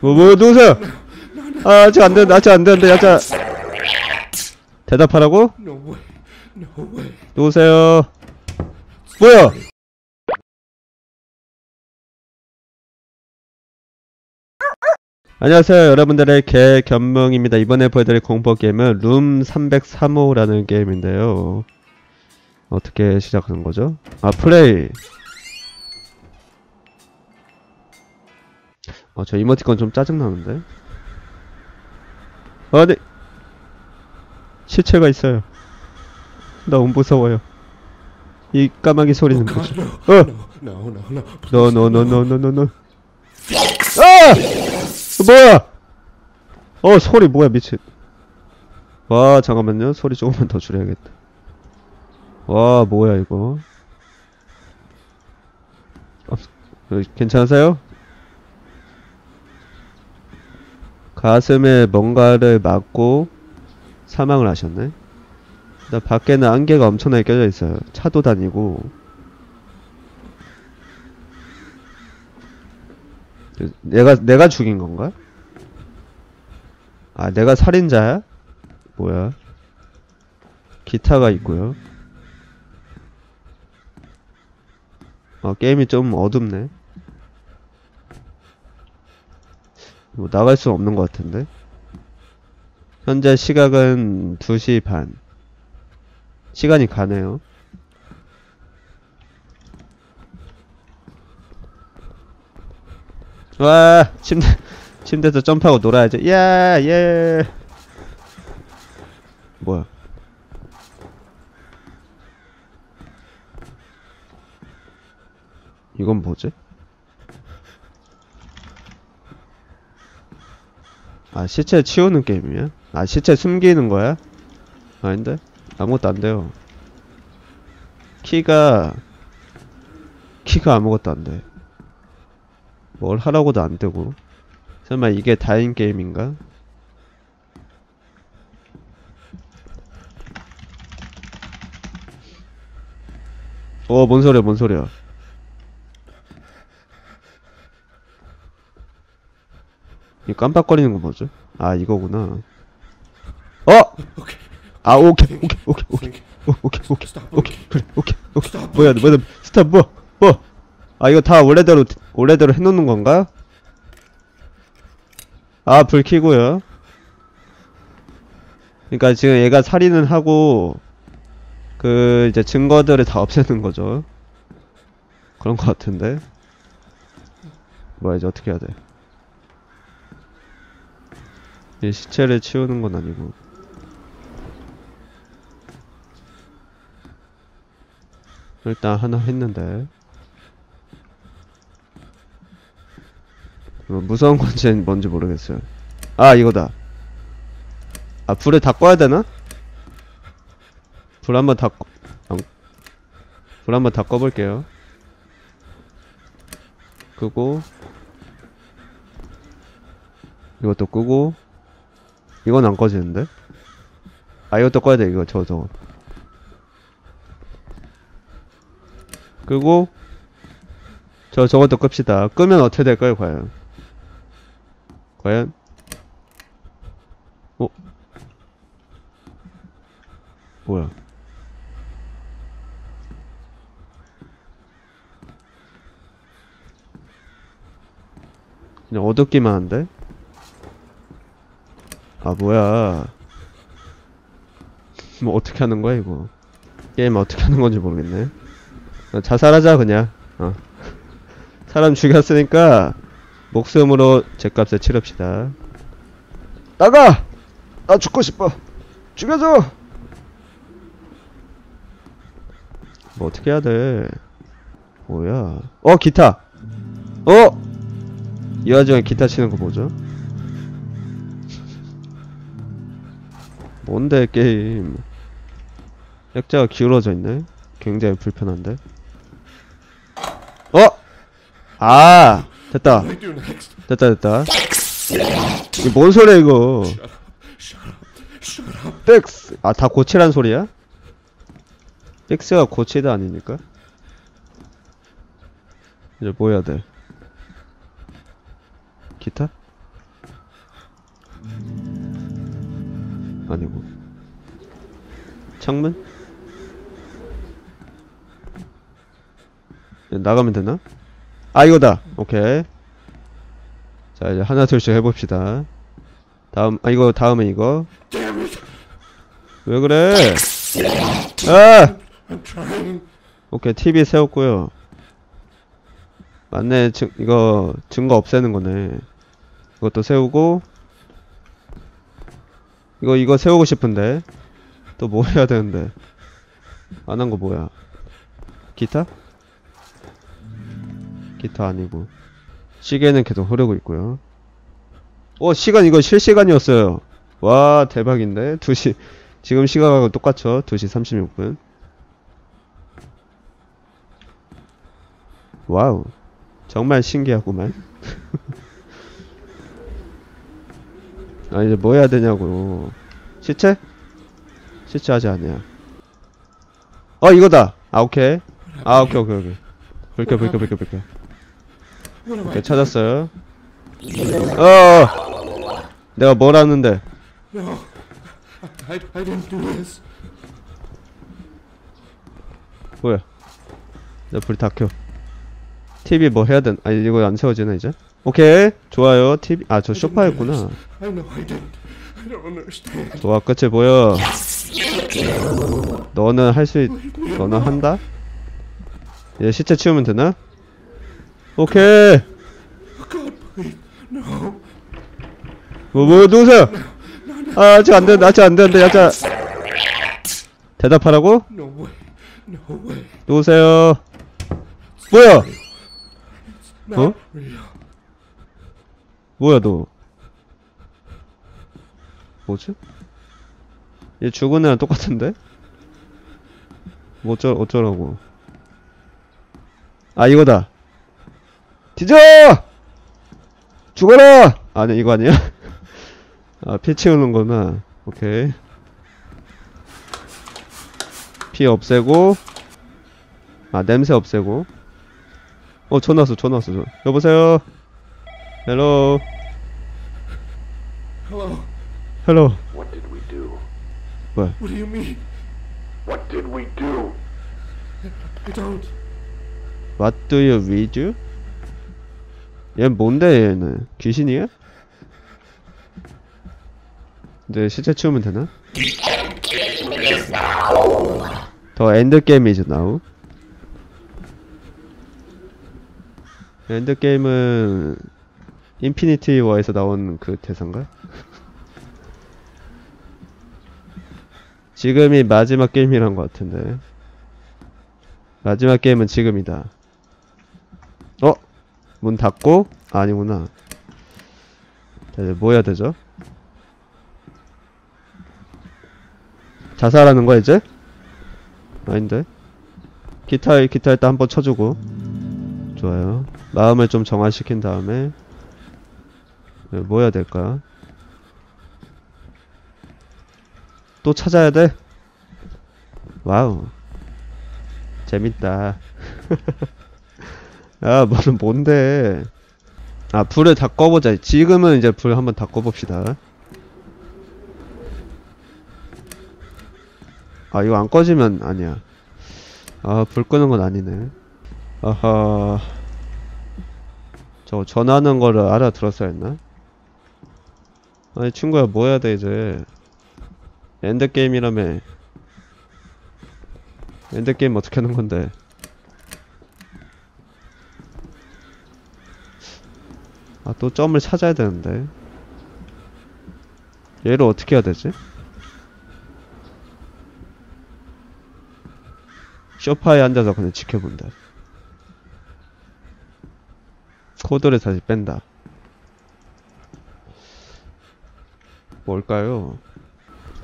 뭐, 뭐, 누구세요? 아, 아직 안 되는데, 아직 안 되는데, 약자. 대답하라고? 누구세요? 뭐야? 안녕하세요 여러분들의 개견명입니다 이번에 보여드릴 공포 게임은 룸 303호라는 게임인데요 어떻게 시작하는 거죠? 아 플레이 어, 저 이모티콘 좀 짜증나는데 아니 시체가 있어요 너무 무서워요 이 까마귀 소리는 no. 어! No, no, no. 너, 너, 너, 너, 너, 너, 너. 아! 뭐야? 어, 소리 뭐야, 미친. 와, 잠깐만요. 소리 조금만 더 줄여야겠다. 와, 뭐야, 이거. 어, 어, 괜찮으세요? 가슴에 뭔가를 맞고 사망을 하셨네. 일단 밖에는 안개가 엄청나게 껴져 있어요. 차도 다니고. 내가 내가 죽인 건가? 아 내가 살인자야? 뭐야? 기타가 있고요. 아 게임이 좀 어둡네. 뭐 나갈 수 없는 것 같은데. 현재 시각은 2시 반. 시간이 가네요. 와 침대 침대에서 점프하고 놀아야지 야예 뭐야 이건 뭐지? 아 시체 치우는 게임이야? 아 시체 숨기는 거야? 아닌데? 아무것도 안 돼요 키가 키가 아무것도 안 돼 뭘 하라고도 안 되고 설마 이게 다인 게임인가? 어, 뭔 소리야, 뭔 소리야. 깜빡거리는 거 뭐죠? 아, 이거구나. 어! Okay. 아, 오케이, 오케이, 오케이, 오케이, 오케이, 오케이, Stop. 오케이, 그래, 오케이, 오케이. 뭐야, 뭐야, 스탑, 뭐, 뭐. 아, 이거 다 원래대로, 원래대로 해놓는 건가? 아, 불 켜고요. 그러니까 지금 얘가 살인은 하고, 그, 이제 증거들을 다 없애는 거죠. 그런 거 같은데. 뭐야, 이제 어떻게 해야 돼? 이 시체를 치우는 건 아니고. 일단 하나 했는데. 뭐 무서운 건지 뭔지 모르겠어요. 아, 이거다. 아, 불을 다 꺼야 되나? 불 한번 다 꺼, 안, 불 한번 다 꺼볼게요. 끄고, 이것도 끄고, 이건 안 꺼지는데? 아, 이것도 꺼야 돼, 이거, 저, 저거. 끄고, 저, 저것도 끕시다. 끄면 어떻게 될까요, 과연? 과연? 어? 뭐야? 그냥 어둡기만 한데? 아, 뭐야. 뭐, 어떻게 하는 거야, 이거. 게임 어떻게 하는 건지 모르겠네. 어, 자살하자, 그냥. 어. 사람 죽였으니까, 목숨으로 제값을 치릅시다. 나가! 나 죽고 싶어! 죽여줘! 뭐 어떻게 해야 돼? 뭐야? 어 기타! 어! 이 와중에 기타 치는 거 뭐죠? 뭔데 게임 액자가 기울어져 있네? 굉장히 불편한데? 어! 아! 됐다? 됐다 됐다 이게 뭔 소리야 이거. 백스 아 다 고치란 소리야? 백스가 고치다 아닙니까? 이제 뭐 해야 돼? 기타? 아니고 창문? 야, 나가면 되나? 아 이거다 오케이 자 이제 하나 둘씩 해봅시다 다음 아 이거 다음에 이거! 왜 그래 아. 오케이 TV 세웠고요 맞네 증, 이거 증거 없애는 거네 이것도 세우고 이거 이거 세우고 싶은데. 또 뭐 해야 되는데. 안 한 거 뭐야? 기타? 기타 아니고. 시계는 계속 흐르고 있고요. 어 시간 이거 실시간이었어요. 와 대박인데? 2시 지금 시각하고 똑같죠? 2시 36분. 와우. 정말 신기하구만 아 이제 뭐 해야 되냐고. 시체? 시체 하지 않냐 어 이거다. 아 오케이. 아 오케이 오케이 오케이. 불켜 불켜 불켜 불켜? 오케이 찾았어요. 어 내가 뭘 하는데. 뭐야? 나 불이 다켜. TV 뭐 해야 된 아니 이거 안 세워지나 이제 오케이 좋아요 TV 아저 소파였구나 I know I didn't. I don't understand. 좋아 끝에 보여 너는 할 수 있... 너는 한다? 얘 시체 치우면 되나? 오케이. 뭐, 뭐, 누구세요? 아, 아직 안 된다, 아직 안 된다, 야자. 대답하라고? 누구세요? 뭐야? Real. 뭐야, 너? 뭐지? 얘 죽은 애랑 똑같은데? 뭐 어쩌, 어쩌라고. 아, 이거다. 뒤져! 죽어라! 아니, 이거 아니야? 아, 피 채우는 거나. 오케이. 피 없애고. 아, 냄새 없애고. 어, 전화 왔어, 전화 왔어. 저. 여보세요? 헬로. Hello. 헬로. What did we do? What do you mean? What did we do? I don't. What do you read? 얘 뭔데 얘는 귀신이야? 근데 시체 치우면 되나? 더 엔드 게임 이즈 나우. 엔드 게임은 인피니티 워에서 나온 그 대사인가? 지금이 마지막 게임이란 것 같은데. 마지막 게임은 지금이다. 어? 문 닫고? 아, 아니구나. 뭐 해야 되죠? 자살하는 거야, 이제? 아닌데? 기타, 기타 일단 한번 쳐주고. 좋아요. 마음을 좀 정화시킨 다음에. 네, 뭐 해야 될까? 또 찾아야 돼? 와우. 재밌다. 야, 뭐는 뭔데? 아, 불을 다 꺼보자. 지금은 이제 불 한번 다 꺼봅시다. 아, 이거 안 꺼지면 아니야. 아, 불 끄는 건 아니네. 아하. 저거 전화하는 거를 알아들었어야 했나? 아니, 친구야, 뭐 해야 돼, 이제. 엔드게임이라며. 엔드게임 어떻게 하는 건데? 아, 또 점을 찾아야 되는데. 얘를 어떻게 해야 되지? 소파에 앉아서 그냥 지켜본다. 코드를 다시 뺀다. 뭘까요?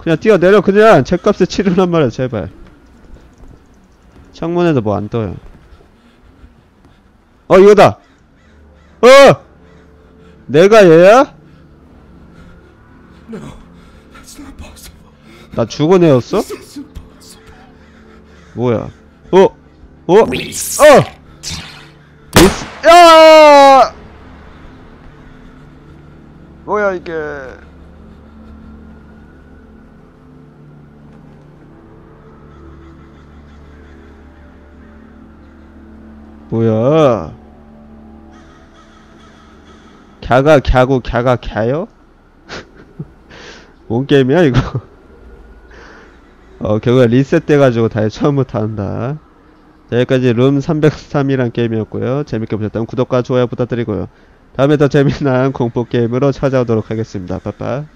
그냥 뛰어내려, 그냥! 제값에 치르란 말이야, 제발. 창문에도 뭐 안 떠요. 어, 이거다! 어! 내가 얘야? No. 나 죽은 애였어? 뭐야? 어? 어? 어! 리스, 야! 뭐야, 이게. 뭐야? 갸가 갸고 갸가 갸요? 뭔 게임이야 이거? 어 결국에 리셋돼가지고 다시 처음부터 한다. 자, 여기까지 룸 303이란 게임이었고요. 재밌게 보셨다면 구독과 좋아요 부탁드리고요. 다음에 더 재미난 공포 게임으로 찾아오도록 하겠습니다. 빠빠.